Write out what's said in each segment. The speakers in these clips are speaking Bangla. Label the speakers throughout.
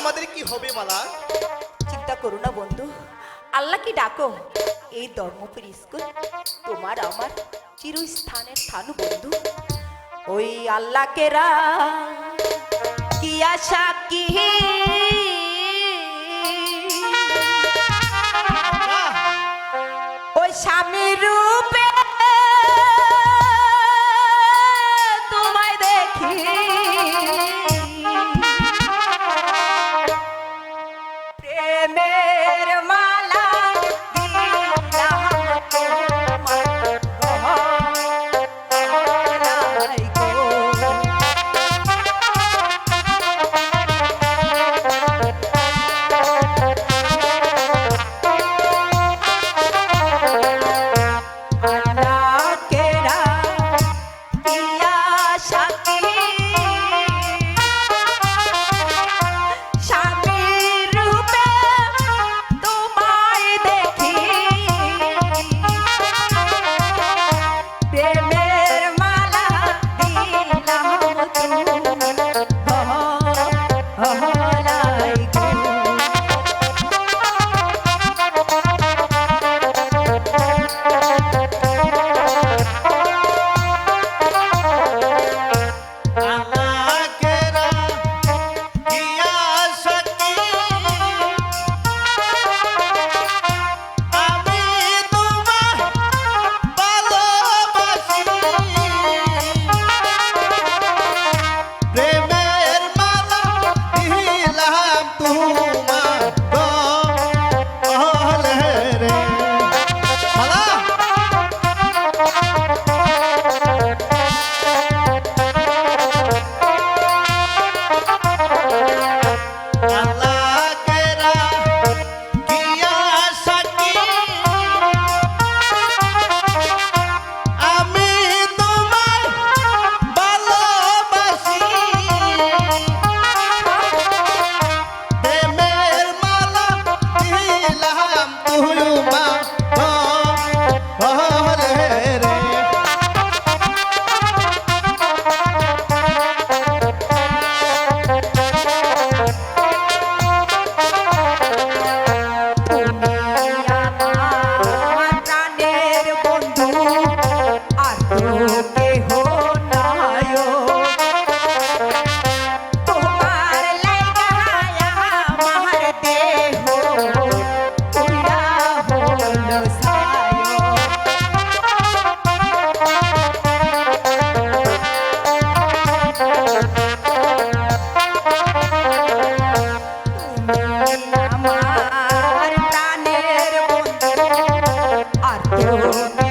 Speaker 1: আমাদের কি হবে মালা?
Speaker 2: চিন্তা করো না বন্ধু। আল্লাহ কি ডাকো। এই ধর্মপুর স্কুল তোমার আমার চিরস্থানের স্থানু বন্ধু। ওই আল্লাহকে রা কি আশা, কি
Speaker 1: Dios.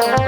Speaker 1: Thank you.